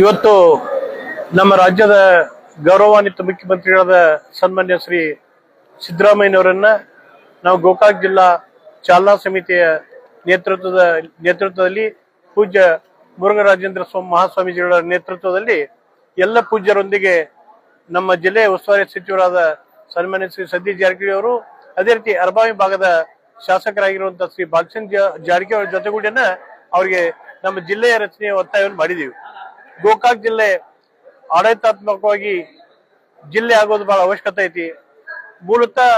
ಇವತ್ತು ನಮ್ಮ ರಾಜ್ಯದ ಗೌರವಾನ್ವಿತ ಮುಖ್ಯಮಂತ್ರಿಗಳಾದ ಸನ್ಮಾನ್ಯ ಶ್ರೀ ಸಿದ್ದರಾಮಯ್ಯನವರನ್ನ ನಾವು ಗೋಕಾಕ್ ಜಿಲ್ಲಾ ಚಾಲನಾ ಸಮಿತಿಯ ನೇತೃತ್ವದ ನೇತೃತ್ವದಲ್ಲಿ ಪೂಜ್ಯ ಮುರುಘರಾಜೇಂದ್ರ ಸ್ವಾಮಿ ಮಹಾಸ್ವಾಮೀಜಿಗಳ ನೇತೃತ್ವದಲ್ಲಿ ಎಲ್ಲ ಪೂಜ್ಯರೊಂದಿಗೆ ನಮ್ಮ ಜಿಲ್ಲೆಯ ಉಸ್ತುವಾರಿ ಸಚಿವರಾದ ಸನ್ಮಾನ್ಯ ಶ್ರೀ ಸತೀಶ್ ಜಾರಕಿಹೊಳಿ ಅವರು, ಅದೇ ರೀತಿ ಅರಬಾವಿ ಭಾಗದ ಶಾಸಕರಾಗಿರುವಂತಹ ಶ್ರೀ ಬಾಲಚಂದ್ ಜಾರಕಿಹೊಳಿ ಜೊತೆಗೂಡಿಯನ್ನ ಅವರಿಗೆ ನಮ್ಮ ಜಿಲ್ಲೆಯ ರಚನೆಯ ಒತ್ತಾಯವನ್ನು ಮಾಡಿದೀವಿ. ಗೋಕಾಕ್ ಜಿಲ್ಲೆ ಆಡಳಿತಾತ್ಮಕವಾಗಿ ಜಿಲ್ಲೆ ಆಗೋದು ಬಹಳ ಅವಶ್ಯಕತೆ ಐತಿ. ಮೂಲತಃ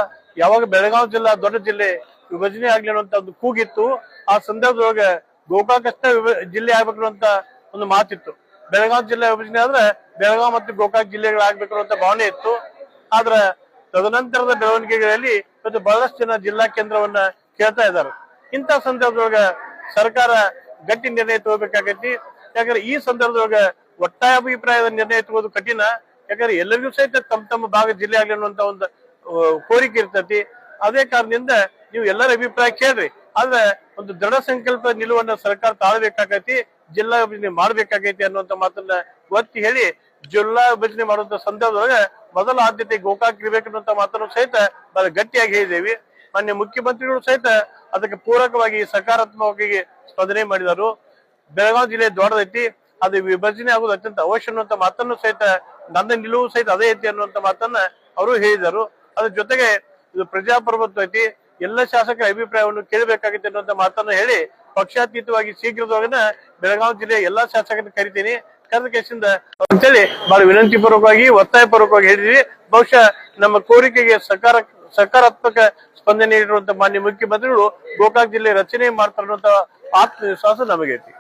ಯಾವಾಗ ಬೆಳಗಾವಿ ಜಿಲ್ಲಾ ದೊಡ್ಡ ಜಿಲ್ಲೆ ವಿಭಜನೆ ಆಗ್ಲಿ ಅನ್ನುವಂತ ಒಂದು ಕೂಗಿತ್ತು, ಆ ಸಂದರ್ಭದೊಳಗೆ ಗೋಕಾಕ್ ಅಷ್ಟೇ ಜಿಲ್ಲೆ ಆಗ್ಬೇಕು ಅಂತ ಒಂದು ಮಾತಿತ್ತು. ಬೆಳಗಾವಿ ಜಿಲ್ಲೆ ವಿಭಜನೆ ಆದ್ರೆ ಬೆಳಗಾವಿ ಮತ್ತು ಗೋಕಾಕ್ ಜಿಲ್ಲೆಗಳಾಗ್ಬೇಕು ಅನ್ನುವಂತ ಭಾವನೆ ಇತ್ತು. ಆದ್ರೆ ತದನಂತರದ ಬೆಳವಣಿಗೆಗಳಲ್ಲಿ ಇವತ್ತು ಬಹಳಷ್ಟು ಜನ ಜಿಲ್ಲಾ ಕೇಂದ್ರವನ್ನ ಕೇಳ್ತಾ ಇದ್ದಾರೆ. ಇಂತಹ ಸಂದರ್ಭದೊಳಗೆ ಸರ್ಕಾರ ಗಟ್ಟಿ ನಿರ್ಣಯ ತಗೋಬೇಕಾಗೈತಿ. ಯಾಕಂದ್ರೆ ಈ ಸಂದರ್ಭದೊಳಗ ಒಟ್ಟಾಯ ಅಭಿಪ್ರಾಯದ ನಿರ್ಣಯ ತಗೋದು ಕಠಿಣ. ಯಾಕಂದ್ರೆ ಎಲ್ಲರಿಗೂ ಸಹಿತ ತಮ್ಮ ತಮ್ಮ ಭಾಗ ಜಿಲ್ಲೆ ಆಗ್ಲಿ ಅನ್ನುವಂತ ಒಂದು ಕೋರಿಕೆ ಇರ್ತತಿ. ಅದೇ ಕಾರಣದಿಂದ ನೀವು ಎಲ್ಲರ ಅಭಿಪ್ರಾಯ ಕೇಳ್ರಿ. ಆದ್ರೆ ಒಂದು ದೃಢ ಸಂಕಲ್ಪ ನಿಲುವನ್ನ ಸರ್ಕಾರ ತಾಳ್ಬೇಕಾಗೈತಿ, ಜಿಲ್ಲಾ ವಿಭಜನೆ ಮಾಡ್ಬೇಕಾಗೈತಿ ಅನ್ನುವಂತ ಮಾತನ್ನ ಒತ್ತಿ ಹೇಳಿ, ಜಿಲ್ಲಾ ವಿಭಜನೆ ಮಾಡುವಂತ ಸಂದರ್ಭದೊಳಗೆ ಮೊದಲ ಆದ್ಯತೆ ಗೋಕಾಕ್ ಇರ್ಬೇಕನ್ನುವಂತ ಮಾತನ್ನು ಸಹಿತ ಬಹಳ ಗಟ್ಟಿಯಾಗಿ ಹೇಳಿದ್ದೇವೆ. ಮಾನ್ಯ ಮುಖ್ಯಮಂತ್ರಿಗಳು ಸಹಿತ ಅದಕ್ಕೆ ಪೂರಕವಾಗಿ ಸಕಾರಾತ್ಮಕವಾಗಿ ಸ್ಪಂದನೆ ಮಾಡಿದರು. ಬೆಳಗಾವಿ ಜಿಲ್ಲೆ ದೊಡ್ಡದೈತಿ, ಅದು ವಿಭಜನೆ ಆಗುವುದು ಅತ್ಯಂತ ಅವಶ್ಯ ಅನ್ನುವಂತ ಮಾತನ್ನು ಸಹಿತ, ನನ್ನ ನಿಲುವು ಸಹಿತ ಅದೇ ಐತಿ ಅನ್ನುವಂತ ಮಾತನ್ನ ಅವರು ಹೇಳಿದರು. ಅದ್ರ ಜೊತೆಗೆ ಇದು ಪ್ರಜಾಪ್ರಭುತ್ವ ಐತಿ, ಎಲ್ಲ ಶಾಸಕರ ಅಭಿಪ್ರಾಯವನ್ನು ಕೇಳಬೇಕಾಗಿತ್ತು ಅನ್ನುವಂತ ಮಾತನ್ನು ಹೇಳಿ, ಪಕ್ಷಾತೀತವಾಗಿ ಶೀಘ್ರದೊಳಗನ ಬೆಳಗಾವಿ ಜಿಲ್ಲೆಯ ಎಲ್ಲಾ ಶಾಸಕರನ್ನು ಕರಿತೀನಿ. ಕರೆದ ಕೇಸಿಂದ ಅಂತೇಳಿ ಬಹಳ ವಿನಂತಿ ಪೂರ್ವಕವಾಗಿ ಒತ್ತಾಯ ಪೂರ್ವಕವಾಗಿ ಹೇಳಿದ್ವಿ. ಬಹುಶಃ ನಮ್ಮ ಕೋರಿಕೆಗೆ ಸಕಾರ ಸಕಾರಾತ್ಮಕ ಸ್ಪಂದನೆ ನೀಡಿರುವಂತ ಮಾನ್ಯ ಮುಖ್ಯಮಂತ್ರಿಗಳು ಗೋಕಾಕ್ ಜಿಲ್ಲೆ ರಚನೆ ಮಾಡ್ತಾರನ್ನುವಂತಹ ಆತ್ಮವಿಶ್ವಾಸ ನಮಗೈತಿ.